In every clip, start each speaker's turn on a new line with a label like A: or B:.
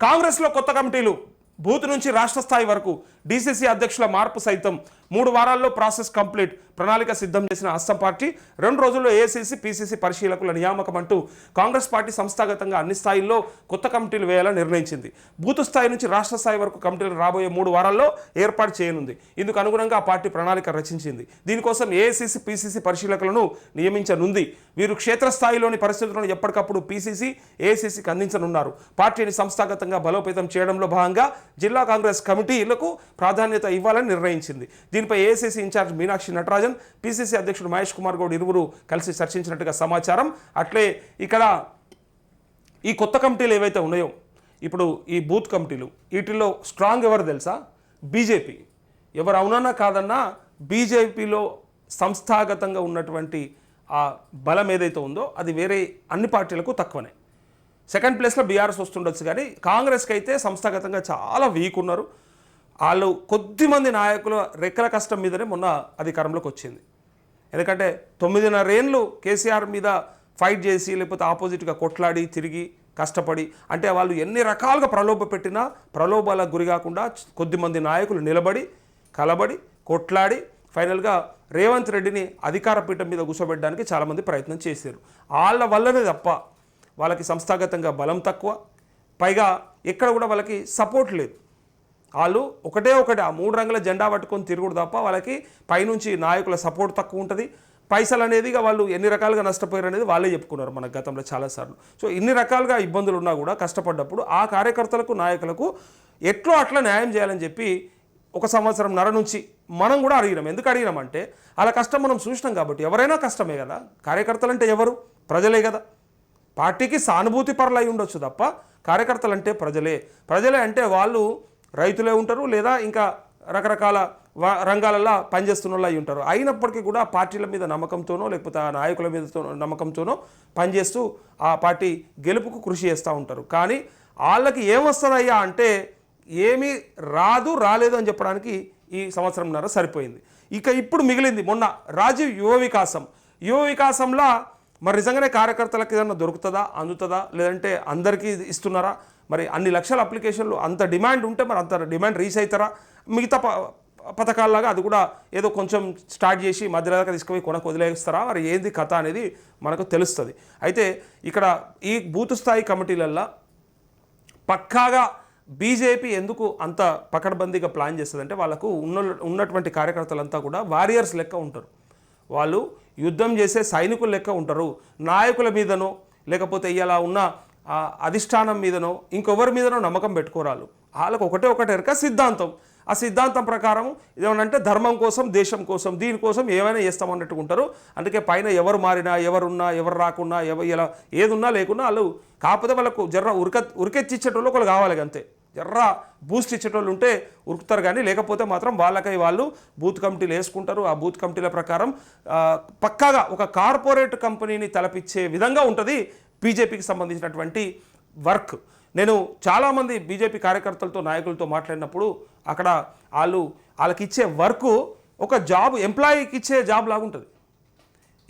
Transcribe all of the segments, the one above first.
A: కాంగ్రెస్లో కొత్త కమిటీలు బూత్ నుంచి రాష్ట్ర స్థాయి వరకు డీసీసీ అధ్యక్షుల మార్పు సైతం మూడు వారాల్లో ప్రాసెస్ కంప్లీట్. ప్రణాళిక సిద్ధం చేసిన అస్సాం పార్టీ రెండు రోజుల్లో ఏసీసీ పీసీసీ పరిశీలకుల నియామకం అంటూ కాంగ్రెస్ పార్టీ సంస్థాగతంగా అన్ని స్థాయిల్లో కొత్త కమిటీలు వేయాలని నిర్ణయించింది. బూత్ స్థాయి నుంచి రాష్ట్ర స్థాయి వరకు కమిటీలు రాబోయే మూడు వారాల్లో ఏర్పాటు చేయనుంది. ఇందుకు అనుగుణంగా ఆ పార్టీ ప్రణాళిక రచించింది. దీనికోసం ఏఐసీసీ పీసీసీ పరిశీలకులను నియమించనుంది. వీరు క్షేత్రస్థాయిలోని పరిస్థితులను ఎప్పటికప్పుడు పీసీసీ ఏఐసీసీకి అందించనున్నారు. పార్టీని సంస్థాగతంగా బలోపేతం చేయడంలో భాగంగా జిల్లా కాంగ్రెస్ కమిటీలకు ప్రాధాన్యత ఇవ్వాలని నిర్ణయించింది. దీనిపై AICC incharge Meenakshi Natarajan PCC అధ్యక్షుడు మహేష్ కుమార్ గౌడ్ ఇరువురు కలిసి చర్చించినట్టుగా సమాచారం. అట్లే ఇక్కడ ఈ కొత్త కమిటీలు ఏవైతే ఉన్నాయో ఇప్పుడు ఈ బూత్ కమిటీలు వీటిల్లో స్ట్రాంగ్ ఎవరు తెలుసా? బీజేపీ ఎవరు అవునన్నా కాదన్నా బీజేపీలో సంస్థాగతంగా ఉన్నటువంటి ఆ బలం ఏదైతే ఉందో అది వేరే అన్ని పార్టీలకు తక్కువనే. సెకండ్ ప్లేస్లో బీఆర్ఎస్ వస్తుండొచ్చు కానీ కాంగ్రెస్కి అయితే సంస్థాగతంగా చాలా వీక్ ఉన్నారు. వాళ్ళు కొద్దిమంది నాయకుల రెక్కల కష్టం మీదనే మొన్న అధికారంలోకి వచ్చింది. ఎందుకంటే తొమ్మిదిన్నరేళ్ళు కేసీఆర్ మీద ఫైట్ చేసి లేకపోతే ఆపోజిట్గా కొట్లాడి తిరిగి కష్టపడి అంటే వాళ్ళు ఎన్ని రకాలుగా ప్రలోభ పెట్టినా ప్రలోభాలకు గురి కాకుండా కొద్దిమంది నాయకులు నిలబడి కలబడి కొట్లాడి ఫైనల్గా రేవంత్ రెడ్డిని అధికార పీఠం మీద కూర్చోబెట్టడానికి చాలామంది ప్రయత్నం చేశారు. వాళ్ళ వల్లనే తప్ప వాళ్ళకి సంస్థాగతంగా బలం తక్కువ. పైగా ఎక్కడ కూడా వాళ్ళకి సపోర్ట్ లేదు. వాళ్ళు ఒకటే ఒకటి ఆ మూడు రంగుల జెండా పట్టుకొని తిరుగుడు తప్ప వాళ్ళకి పైనుంచి నాయకుల సపోర్ట్ తక్కువ ఉంటుంది. పైసలు అనేది ఇక వాళ్ళు ఎన్ని రకాలుగా నష్టపోయారు అనేది వాళ్ళే చెప్పుకున్నారు మన గతంలో చాలాసార్లు. సో ఇన్ని రకాలుగా ఇబ్బందులు ఉన్నా కూడా కష్టపడ్డప్పుడు ఆ కార్యకర్తలకు నాయకులకు ఎట్లో అట్లా న్యాయం చేయాలని చెప్పి ఒక సంవత్సరం నర నుంచి మనం కూడా అడిగినాం. ఎందుకు అడిగినామంటే అలా కష్టం మనం చూసినాం కాబట్టి ఎవరైనా కష్టమే కదా. కార్యకర్తలు అంటే ఎవరు? ప్రజలే కదా. పార్టీకి సానుభూతి పరులు అయి ఉండొచ్చు తప్ప కార్యకర్తలు అంటే ప్రజలే. ప్రజలే అంటే వాళ్ళు రైతులే ఉంటారు లేదా ఇంకా రకరకాల వ- రంగాలలో పనిచేస్తున్న వాళ్ళు అయి ఉంటారు. అయినప్పటికీ కూడా పార్టీల మీద నమ్మకంతోనో లేకపోతే ఆ నాయకుల మీద నమ్మకంతోనో పనిచేస్తూ ఆ పార్టీ గెలుపుకు కృషి చేస్తూ ఉంటారు. కానీ వాళ్ళకి ఏమొస్తుందయ్యా అంటే ఏమీ రాదు రాలేదు అని చెప్పడానికి ఈ సంవత్సరంన్నర సరిపోయింది. ఇక ఇప్పుడు మిగిలింది మొన్న రాజీవ్ యువ వికాసం. యువ వికాసంలో మరి నిజంగానే కార్యకర్తలకు ఏదైనా దొరుకుతుందా అందుతుందా లేదంటే అందరికీ ఇస్తున్నారా? మరి అన్ని లక్షల అప్లికేషన్లు అంత డిమాండ్ ఉంటే మరి అంత డిమాండ్ రీచ్ అవుతారా మిగతా ప పథకాల్లాగా అది కూడా ఏదో కొంచెం స్టార్ట్ చేసి మధ్యలో దాకా తీసుకుపోయి కొనకు వదిలేస్తారా? మరి ఏంది కథ అనేది మనకు తెలుస్తుంది. అయితే ఇక్కడ ఈ బూత్ స్థాయి కమిటీలల్లో పక్కాగా బీజేపీ ఎందుకు అంత పకడ్బందీగా ప్లాన్ చేస్తుందంటే వాళ్ళకు ఉన్న ఉన్నటువంటి కార్యకర్తలంతా కూడా వారియర్స్ లెక్క ఉంటారు. వాళ్ళు యుద్ధం చేసే సైనికుల లెక్క ఉంటారు. నాయకుల మీదనో లేకపోతే ఇలా ఉన్న అధిష్టానం మీదనో ఇంకొవరి మీదనో నమ్మకం పెట్టుకోరాలు వాళ్ళకు ఒకటే ఒకటే ఎరక సిద్ధాంతం. ఆ సిద్ధాంతం ప్రకారం ఏమనంటే ధర్మం కోసం దేశం కోసం దీనికోసం ఏమైనా చేస్తామన్నట్టు ఉంటారు. అందుకే పైన ఎవరు మారినా ఎవరున్నా ఎవరు రాకున్నా ఎవరు ఇలా ఏదున్నా లేకున్నా వాళ్ళు కాకపోతే వాళ్ళకు జర్ర ఉరిక ఉరికెచ్చిచ్చేటోళ్ళు ఒకళ్ళు కావాలి అంతే. జర్ర బూస్ట్ ఇచ్చేటోళ్ళు ఉంటే ఉరుకుతారు కానీ లేకపోతే మాత్రం వాళ్ళకై వాళ్ళు బూత్ కమిటీలు వేసుకుంటారు. ఆ బూత్ కమిటీల ప్రకారం పక్కాగా ఒక కార్పొరేట్ కంపెనీని తలపించే విధంగా ఉంటుంది బీజేపీకి సంబంధించినటువంటి వర్క్. నేను చాలామంది బీజేపీ కార్యకర్తలతో నాయకులతో మాట్లాడినప్పుడు అక్కడ వాళ్ళు వాళ్ళకి ఇచ్చే వర్క్ ఒక జాబ్ ఎంప్లాయీకి ఇచ్చే జాబ్ లాగా ఉంటుంది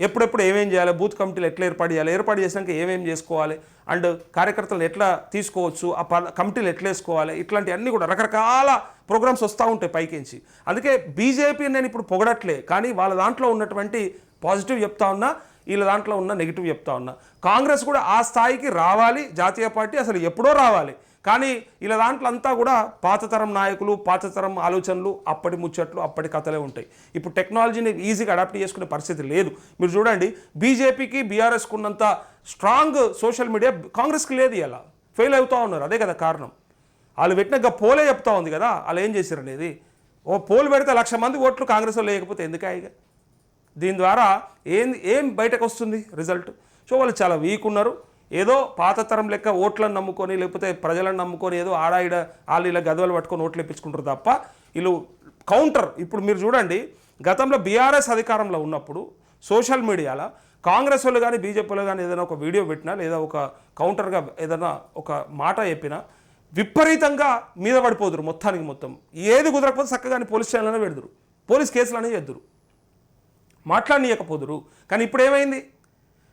A: ఎప్పుడెప్పుడు ఏమేం చేయాలి? బూత్ కమిటీలు ఎట్లా ఏర్పాటు చేయాలి? ఏర్పాటు చేసినాక ఏమేం చేసుకోవాలి? అండ్ కార్యకర్తలను ఎట్లా తీసుకోవచ్చు? ఆ ప కమిటీలు ఎట్లా వేసుకోవాలి? ఇట్లాంటివన్నీ కూడా రకరకాల ప్రోగ్రామ్స్ వస్తూ ఉంటాయి పైకించి. అందుకే బీజేపీ నేను ఇప్పుడు పొగడట్లే కానీ వాళ్ళ దాంట్లో ఉన్నటువంటి పాజిటివ్ చెప్తా ఉన్నా వీళ్ళ దాంట్లో ఉన్న నెగిటివ్ చెప్తా ఉన్నా. కాంగ్రెస్ కూడా ఆ స్థాయికి రావాలి జాతీయ పార్టీ అసలు ఎప్పుడో రావాలి. కానీ ఇలా దాంట్లో అంతా కూడా పాతతరం నాయకులు పాతతరం ఆలోచనలు అప్పటి ముచ్చట్లు అప్పటి కథలే ఉంటాయి. ఇప్పుడు టెక్నాలజీని ఈజీగా అడాప్ట్ చేసుకునే పరిస్థితి లేదు. మీరు చూడండి బీజేపీకి బీఆర్ఎస్కి ఉన్నంత స్ట్రాంగ్ సోషల్ మీడియా కాంగ్రెస్కి లేదు ఇలా ఫెయిల్ అవుతూ ఉన్నారు అదే కదా కారణం. వాళ్ళు పెట్టిన పోలే చెప్తా ఉంది కదా వాళ్ళు ఏం చేశారు అనేది? ఓ పోల్ పెడితే లక్ష మంది ఓట్లు కాంగ్రెస్లో లేకపోతే ఎందుకే ఇక? దీని ద్వారా ఏం ఏం బయటకు వస్తుంది రిజల్ట్? సో వాళ్ళు చాలా వీక్ ఉన్నారు. ఏదో పాత తరం లెక్క ఓట్లను నమ్ముకొని లేకపోతే ప్రజలను నమ్ముకొని ఏదో ఆడాయిడ వాళ్ళు ఇలా గదవలు పట్టుకొని ఓట్లు ఇప్పించుకుంటారు తప్ప వీళ్ళు కౌంటర్. ఇప్పుడు మీరు చూడండి గతంలో బీఆర్ఎస్ అధికారంలో ఉన్నప్పుడు సోషల్ మీడియాలో కాంగ్రెస్ వాళ్ళు కానీ బీజేపీలో కానీ ఏదైనా ఒక వీడియో పెట్టినా లేదా ఒక కౌంటర్గా ఏదైనా ఒక మాట చెప్పినా విపరీతంగా మీద పడిపోదురు మొత్తానికి మొత్తం. ఏది కుదరకపోతే చక్కగాని పోలీస్ స్టేషన్లోనే పెడదురు. పోలీస్ కేసులనే చేద్దురు. మాట్లాడనీయకపోదురు. కానీ ఇప్పుడు ఏమైంది?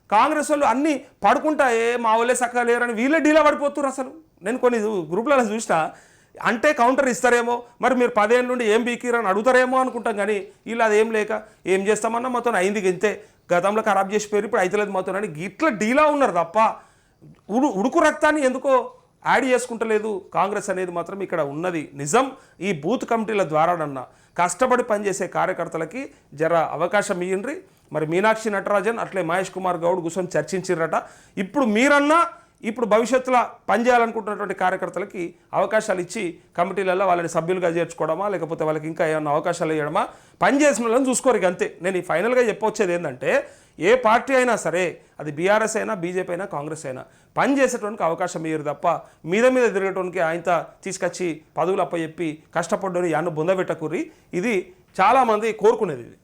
A: కాంగ్రెస్ వాళ్ళు అన్నీ పడుకుంటా ఏ మా వాళ్ళే చక్కగా లేరని వీళ్ళే డీలా పడిపోతున్నారు అసలు. నేను కొన్ని గ్రూప్లలో చూసినా అంటే కౌంటర్ ఇస్తారేమో మరి మీరు పదేళ్ళ నుండి ఏం బీకిరని అడుగుతారేమో అనుకుంటాం కానీ వీళ్ళు అదేం లేక ఏం చేస్తామన్నా మొత్తం అయింది ఇంతే గతంలో ఖరాబ్ చేసి పేరు ఇప్పుడు అయితలేదు మొత్తం అని ఇట్లా డీలా ఉన్నారు తప్ప ఉడు ఉడుకు రక్తాన్ని ఎందుకో యాడ్ చేసుకుంటలేదు. కాంగ్రెస్ అనేది మాత్రం ఇక్కడ ఉన్నది. నిజం. ఈ బూత్ కమిటీల ద్వారానన్నా కష్టపడి పనిచేసే కార్యకర్తలకి జర అవకాశం ఇయ్యండ్రి మరి మీనాక్షి నటరాజన్ అట్లే మహేష్ కుమార్ గౌడ్ కూర్చొని చర్చించిరట ఇప్పుడు మీరన్నా ఇప్పుడు భవిష్యత్తులో పనిచేయాలనుకుంటున్నటువంటి కార్యకర్తలకి అవకాశాలు ఇచ్చి కమిటీలలో వాళ్ళని సభ్యులుగా చేర్చుకోవడమా లేకపోతే వాళ్ళకి ఇంకా ఏమైనా అవకాశాలు ఇవ్వడమా పని చేసిన వాళ్ళని చూసుకోరు ఇక అంతే. నేను ఈ ఫైనల్గా చెప్పొచ్చేది ఏంటంటే ఏ పార్టీ అయినా సరే అది బీఆర్ఎస్ అయినా బీజేపీ అయినా కాంగ్రెస్ అయినా పని చేసేటువంటి అవకాశం ఇయ్యరు తప్ప మీద మీద తిరిగేటోనికి ఆయనతో తీసుకొచ్చి పదవులు అప్పచెప్పి కష్టపడ్డని యాన్ను బొందబెట్టకూరి ఇది చాలామంది కోరుకునేది ఇది.